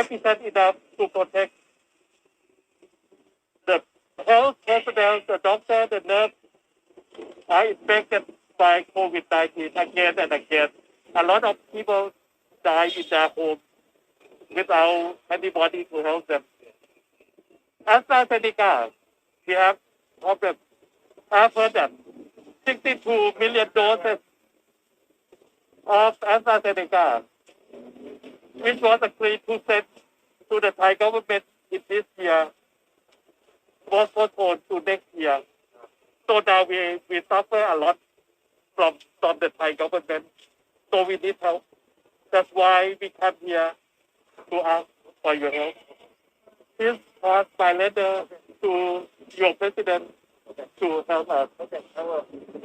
efficient enough to protect the health personnel, the doctor, the nurse are infected by COVID-19 again and again. A lot of people die in their home without anybody to help them. AstraZeneca, we have problem. I've heard that 62 million doses of AstraZeneca, which was agreed to send to the Thai government in this year, was postponed to next year. So now we, we suffer a lot from, from the Thai government. So we need help. That's why we come here to ask for your help. Please was my letter to your president to help us. Okay.